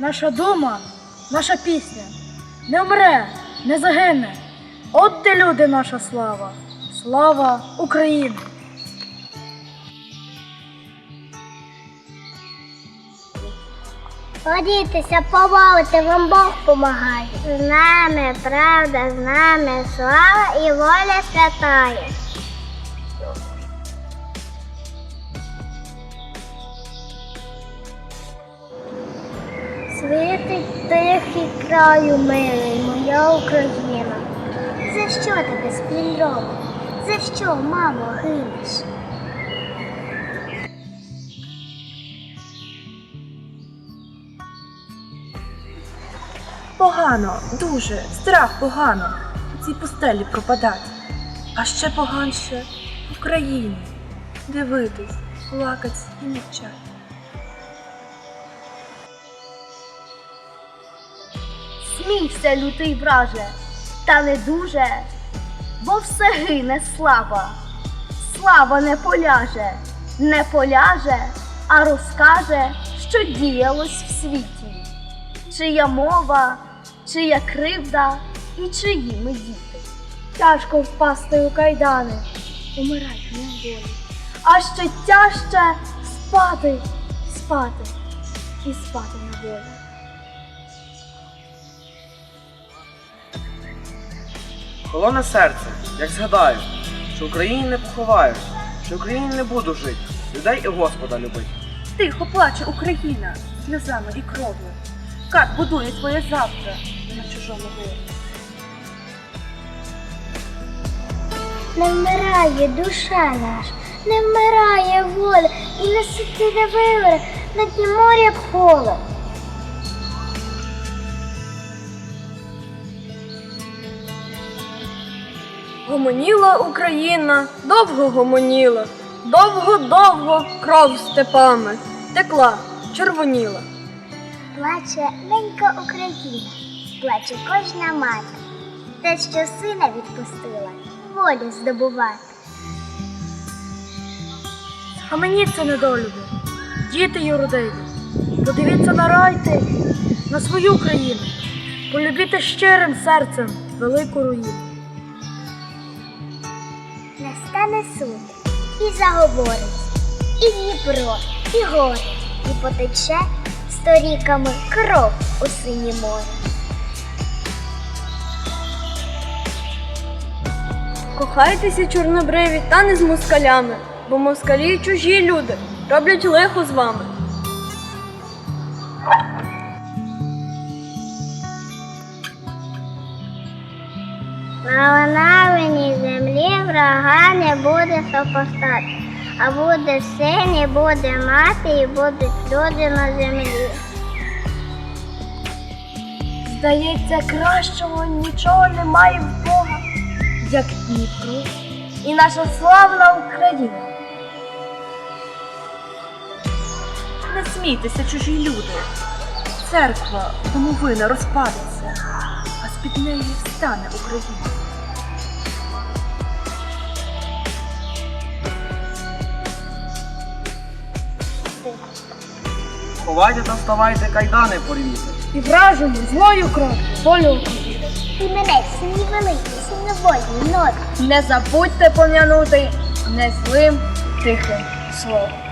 наша дума, наша пісня не вмре, не загине. От де люди наша слава, слава України. Родітися, помолити, вам Бог помагає. З нами правда, з нами слава і воля святая. Світить тихий краю милий, моя Україна. За що ти без? За що, мамо, гинеш? Погано, дуже, страх погано у цій пустелі пропадать. А ще поганше в Україні дивитись, плакать і мовчать. Смійся, лютий враже, та не дуже, бо все гине слава. Слава не поляже, не поляже, а розкаже, що діялось в світі, чия мова, чия кривда і чиї ми діти. Тяжко впасти у кайдани, умирать не волі. А ще тяжче Спати, спати і спати на волі. Холоне серце, як згадаю, що Україні не поховаю, що Україні не буду жити, людей і Господа любить. Тихо плаче Україна сльозами і кров'ю. Как будує своє завтра на чужому горі. Не вмирає душа наша, не вмирає воля, і не сити не вивере, на дні моря холод. Гомоніла Україна, довго гомоніла, довго-довго кров степами текла, червоніла. Плаче ненька Україна, плаче кожна мати, те, що сина відпустила, волю здобувати. Схаменіться, недолюби, діти юродиві, подивіться на райте, на свою країну, полюбіте щирим серцем велику руїну. Настане суд і заговорить, і Дніпро, і гори, і потече сторіками кров у синє море. Кохайтеся, чорнобриві, та не з москалями, бо москалі чужі люди роблять лихо з вами. На винавині землі врага не буде сопостати, а буде син, і буде мати, і будуть люди на землі. Здається, кращого нічого немає в Бога, як Дніпро і наша славна Україна. Не смійтеся, чужі люди. Церква домовина розпадеться, а з-під неї встане Україна. Ховайте та вставайте, кайдани порвіте. І вражені злою кров волю України. І мене сині великі, волі, ноги. Не забудьте пом'янути не злим тихим словом.